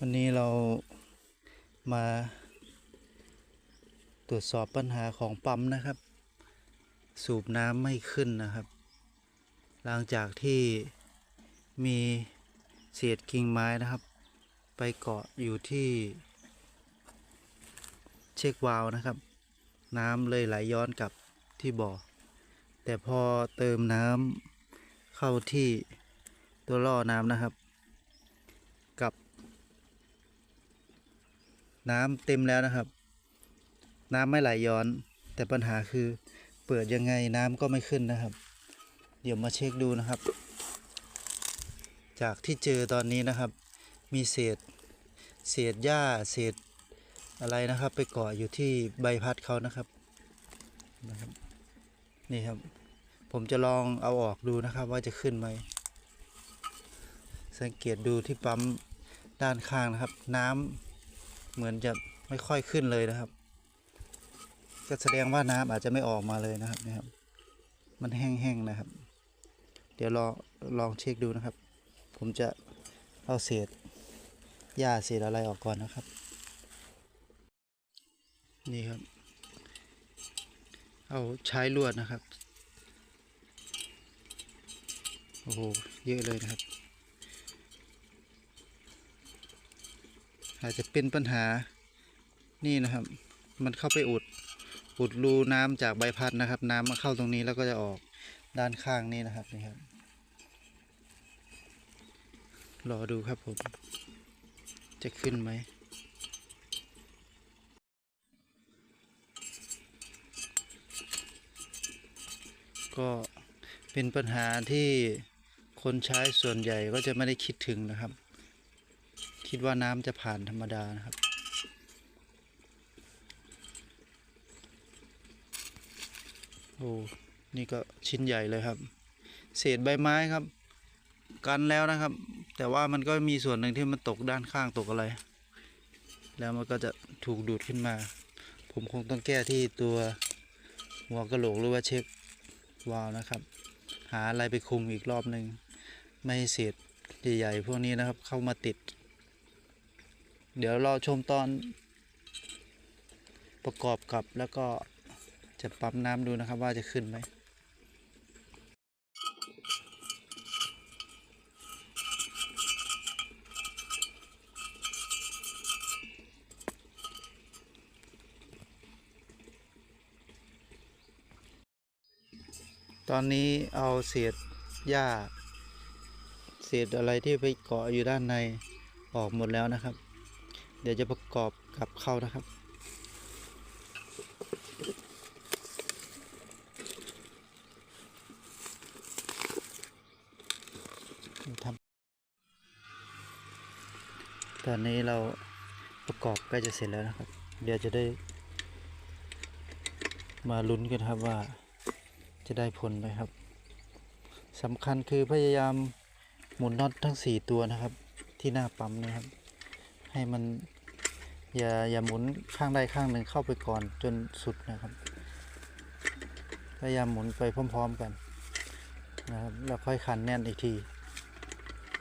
วันนี้เรามาตรวจสอบปัญหาของปั๊มนะครับ สูบน้ำไม่ขึ้นนะครับ หลังจากที่มีเศษกิ่งไม้นะครับ ไปเกาะอยู่ที่เช็ควาล์วนะครับ น้ำเลยไหลย้อนกลับที่บ่อ แต่พอเติมน้ำเข้าที่ตัวล่อน้ำนะครับกับ น้ำเต็มแล้วนะครับ น้ำไม่ไหลย้อน แต่ปัญหาคือเปิดยังไงน้ำก็ไม่ขึ้นนะครับ เดี๋ยวมาเช็คดูนะครับ จากที่เจอตอนนี้นะครับ มีเศษ เศษหญ้าเศษอะไรนะครับ ไปเกาะอยู่ที่ใบพัดเขานะครับนะครับนี่ครับ ผมจะลองเอาออกดูนะครับ ว่าจะขึ้นไหมสังเกตดูที่ปั๊มด้านข้างนะครับ น้ำ เหมือนจะไม่ค่อยขึ้นเลยนะครับ ก็แสดงว่าน้ำอาจจะไม่ออกมาเลยนะครับนะครับ มันแห้งๆนะครับ เดี๋ยวลองลองเช็คดูนะครับ ผมจะเอาเศษหญ้าเศษอะไรออกก่อนนะครับ นี่ครับ เอาใช้ลวดนะครับ โอ้โห เยอะเลยนะครับ อาจจะเป็นปัญหานี่นะครับ มันเข้าไปอุดอุดรูน้ำจากใบพัดนะครับ น้ำมาเข้าตรงนี้แล้วก็จะออกด้านข้างนี่นะครับนี่ครับรอดูครับผม จะขึ้นไหมก็เป็นปัญหาที่คนใช้ส่วนใหญ่ก็จะไม่ได้คิดถึงนะครับ คิดว่าน้ำจะผ่านธรรมดานะครับ โอ้นี่ก็ชิ้นใหญ่เลยครับ เศษใบไม้ครับ กันแล้วนะครับ แต่ว่ามันก็มีส่วนหนึ่งที่มันตกด้านข้างตกอะไร แล้วมันก็จะถูกดูดขึ้นมา ผมคงต้องแก้ที่ตัวหัวกระโหลกหรือว่าเช็ควาล์วนะครับ หาอะไรไปคุมอีกรอบหนึ่งไม่ให้เศษใหญ่ๆพวกนี้นะครับเข้ามาติด เดี๋ยวรอชมตอนประกอบกับแล้วก็จะปั๊มน้ำดูนะครับว่าจะขึ้นไหมตอนนี้เอาเศษหญ้า เศษอะไรที่ไปเกาะอยู่ด้านในออกหมดแล้วนะครับ เดี๋ยวจะประกอบกับเข้านะครับ ตอนนี้เราประกอบใกล้จะเสร็จแล้วนะครับ เดี๋ยวจะได้ มาลุ้นกันครับว่าจะได้ผลไหมครับสำคัญคือพยายามหมุนน็อตทั้ง 4 ตัวนะครับ ที่หน้าปั๊มนะครับ ให้มันอย่าอย่าหมุนข้างใดข้างหนึ่งเข้าไปก่อนจนสุดนะครับพยายามหมุนไปพร้อม ๆกันนะครับแล้วค่อยขันแน่นอีกที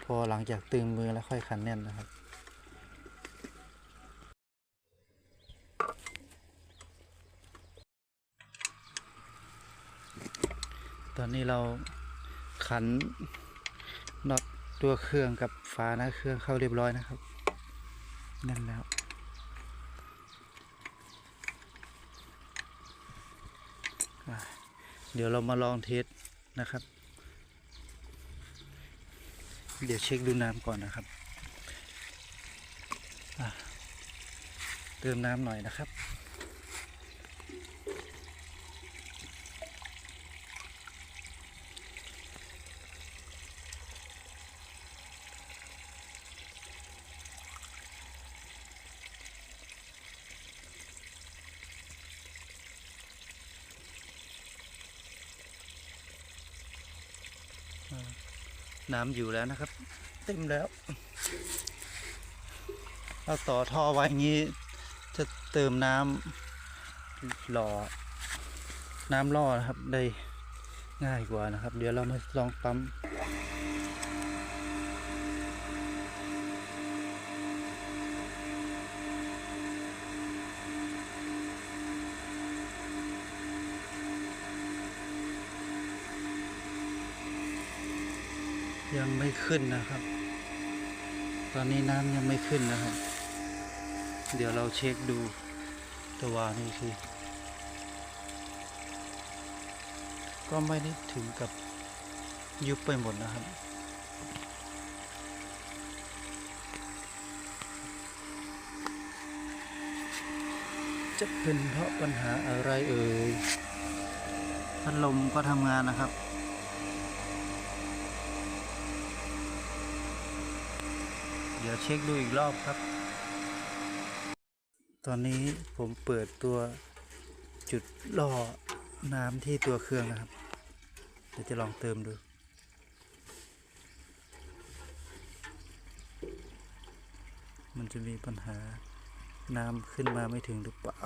พอหลังจากตึงมือแล้วค่อยขันแน่นนะครับ ตอนนี้เราขันน็อตตัวเครื่องกับฝาหน้าเครื่องเข้าเรียบร้อยนะครับ แน่นแล้ว เดี๋ยวเรามาลองเทสนะครับ เดี๋ยวเช็คดูน้ำก่อนนะครับ เติมน้ำหน่อยนะครับ น้ำอยู่แล้วนะครับ เต็มแล้ว เราต่อท่อไว้อย่างนี้จะเติมน้ำหล่อ น้ำล่อนะครับได้ง่ายกว่านะครับ เดี๋ยวเรามาลองปั๊ม ยังไม่ขึ้นนะครับ ตอนนี้น้ำยังไม่ขึ้นนะครับ เดี๋ยวเราเช็คดูตะวานี่คือก็ไม่ได้ถึงกับยุบไปหมดนะครับ จะเป็นเพราะปัญหาอะไรเอ่ยพัดลมก็ทำงานนะครับ ดี๋ยวเช็คดูอีกรอบครับ ตอนนี้ผมเปิดตัวจุดล่อน้ำที่ตัวเครื่องนะครับ เดี๋ยวจะลองเติมดูมันจะมีปัญหาน้ำขึ้นมาไม่ถึงหรือเปล่า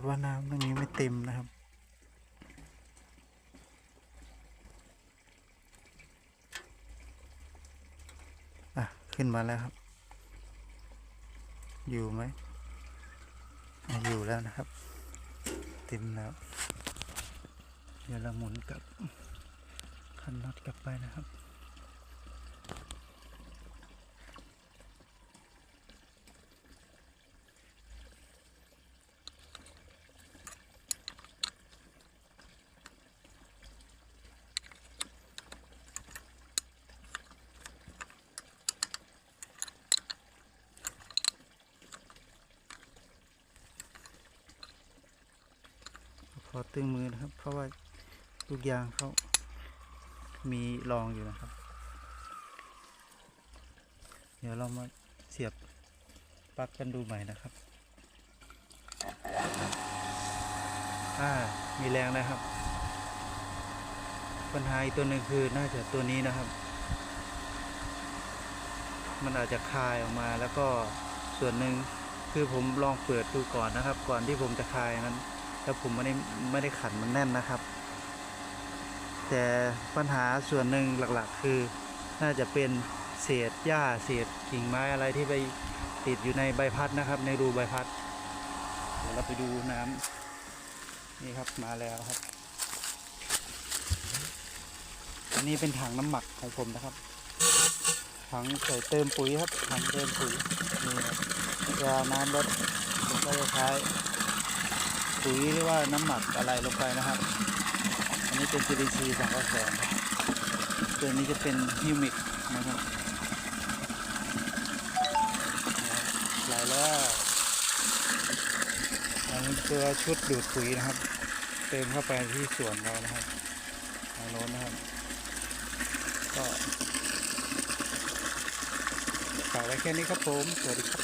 ฏว่าน้ำตรงนี้ไม่เต็มนะครับ อะ ขึ้นมาแล้วครับ อยู่ไหมออยู่แล้วนะครับ เต็มแล้ว เดี๋ยวเราหมุนกลับคันน็อตกลับไปนะครับ อตึงมือนะครับ เพราะว่าลูกยางเขามีรองอยู่นะครับ เดี๋ยวเรามาเสียบปลั๊กกันดูใหม่นะครับอ่ามีแรงนะครับ ปัญหาอีกตัวหนึ่งคือน่าจะตัวนี้นะครับ มันอาจจะคายออกมาแล้วก็ส่วนหนึ่งคือผมลองเปิดดูก่อนนะครับ ก่อนที่ผมจะคายนั้น แล้วผมไม่ได้ไม่ได้ขันมันแน่นนะครับ แต่ปัญหาส่วนหนึ่งหลักๆ คือน่าจะเป็นเศษหญ้าเศษกิ่งไม้อะไรที่ไปติดอยู่ในใบพัดนะครับ ในรูใบพัด เดี๋ยวเราไปดูน้ำนี่ครับมาแล้วครับ อันนี้เป็นถังน้ำหมักของผมนะครับถังใส่เติมปุ๋ยครับถังเติมปุ๋ยนี่ครับเวลาน้ำลดผมก็จะใช้ ปุ๋ยหรือว่าน้ำหมักอะไรลงไปนะครับ อันนี้เป็นจุลินทรีย์สังเคราะห์แสงครับตัวนี้จะเป็นฮิวมิกนะครับไหลแล้วอันนี้ตัวชุดดูดปุ๋ยนะครับ เติมเข้าไปที่สวนเรานะครับทางโน้นนะครับ ก็ฝากไว้แค่นี้ครับผม สวัสดีครับ